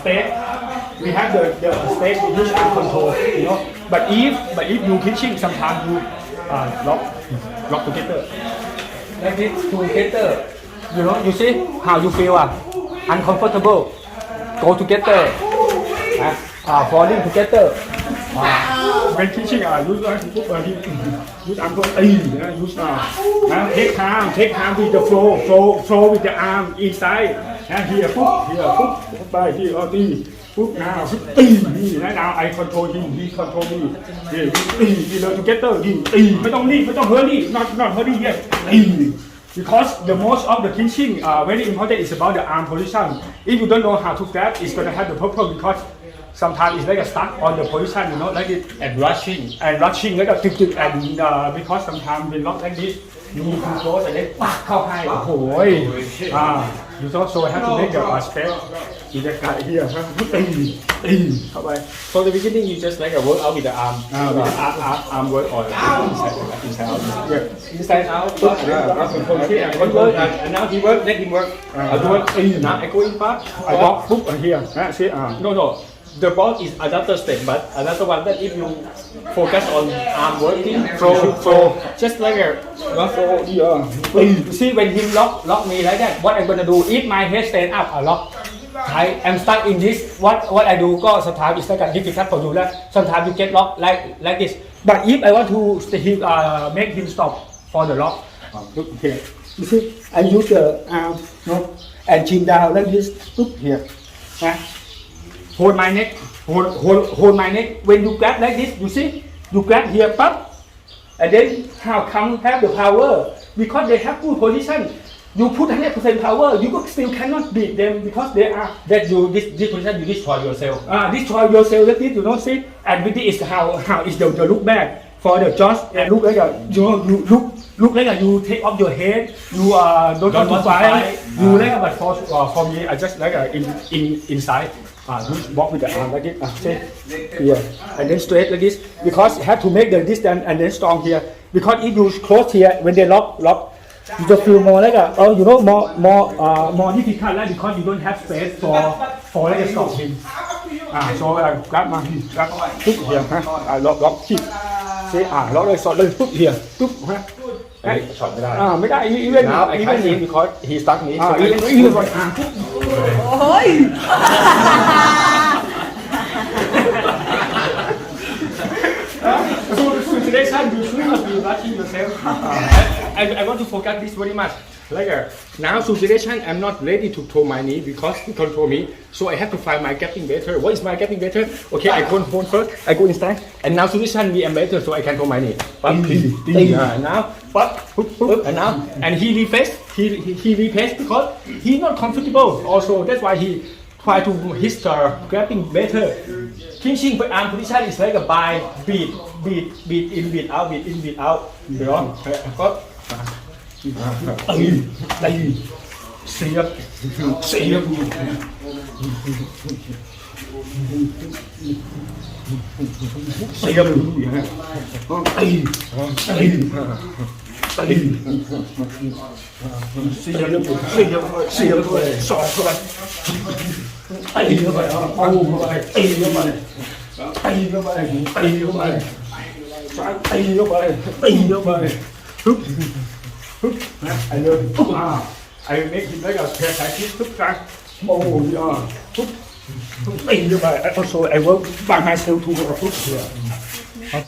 state we have the the state which are control you know. But if but if you pitching sometimes you uh, lock lock together. Like this together. You know you see how you feel ah. Uncomfortable. Go together. Uh, uh, falling together. Uh, when teaching uh, use uh, use use arm ตี uh, use uh, uh, take time take time with the flow flow flow with the arm inside นะ here ปุ๊บ here ปุ๊บไป here เอาตีปุ๊บ now ปุ๊บตีนี่นะ now I control him he control me นี่ตีนี่เลย together นี่ตีไม่ต้องรีบไม่ต้อง hurry not not hurry yet ตี because the most of the teaching uh, very important is about the arm position if you don't know how to grab it's gonna have the problem because sometimes it's like a stuck on the position you know like it and rushing and rushing แล้วก็ตึกตึก and uh, because sometimes when lock like this you need to close and then ปักเข้าให้โอ้โหยอ่า you also have to make the uh, space มีแต่กายเฮียตีตีเข้าไป so the beginning you just like a work out with the arm อ่า with the arm arm arm work on inside inside out yeah inside out ปุ๊บ อ่า okay and one work and and now he work let him work เอาด้วยตี now I go in fast I walk ปุ๊บเฮียนะสิอ่า no no the ball is another step, but another one that if you focus on arm working, throw, throw, just like a. Yeah. When, see when he lock lock me like that, what I'm gonna do? If my head stand up, I lock. I am stuck in this. What what I do? Go sometimes it's like a difficult for you. Like, sometimes you get locked like like this. But if I want to uh, make him stop for the lock, oh, okay. You see, I use the uh, arm, no, and chin down like this. Look here hold my neck. Hold hold hold my neck. When you grab like this you see you grab here pop. And then how come have the power? Because they have good position. You put 100% power you still cannot beat them because they are that you this this position you destroy yourself. Ah destroy yourself like this you know see and with this is how how is the, the look back for the just and look like a you know look look like uh, you take off your head, you uh, don't, Don't want to fight, fight. you ah. like uh, but for uh, for me, I just like uh, in in inside. Ah, uh, do walk with the arm like this, ah, uh, straight here, and then straight like this because you have to make the distance and then strong here. Because if you close here, when they lock lock, you just feel more like uh, a, oh, you know, more more uh, more difficult like because you don't have space for for like a stop him. À, so là grab mà grab túc hiền ha, à, lock lock keep, thế ah lock rồi sọt lên túc hiền túc ha. อ้ช็อตไม่ได้อ่าไม่ได้อีเวนต์นะอีอีเวเวนนต์นี้ นี้คอร์สฮีสตั๊กนี้อ่าอีเวนต์อีเวนต์ก่อนอ่าโอ้ยสู้สู้ today son you should not be watching yourself I I want to focus this very much Like uh, now, so I'm not ready to throw my knee because he control me. So I have to find my getting better. What is my getting better? Okay, I go home first. I go inside, and now this we am better, so I can throw my knee. But uh, now, but hoop, hoop, and now, and he reface. He he, he reface because he not comfortable. Also, that's why he try to his uh, grabbing better. Clinching by arm position is like a by beat, beat, beat in, beat out, beat in, beat out. You know? ấy đây siết siết siết ấy ấy tay siết siết siết sọt các bạn tay các bạn bao các bạn tay các bạn tay các bạn tay các bạn tay các bạn tay các bạn húp. ไป ตีเข้าไปเอาเอาเข้าไปตีเข้าไปตีเข้าไปตีเข้าไปซ้ายตีเข้าไปตีเข้าไปฮึบฮึบนะไอ้เรื่องปุ๊บอ่าไอ้เม็กกินได้กับแค่สายคิดทุกครั้งโอ้ยอ่ะปุ๊บปุ๊บตีเข้าไปไอ้ also I work by myself to ปุ๊บเดียว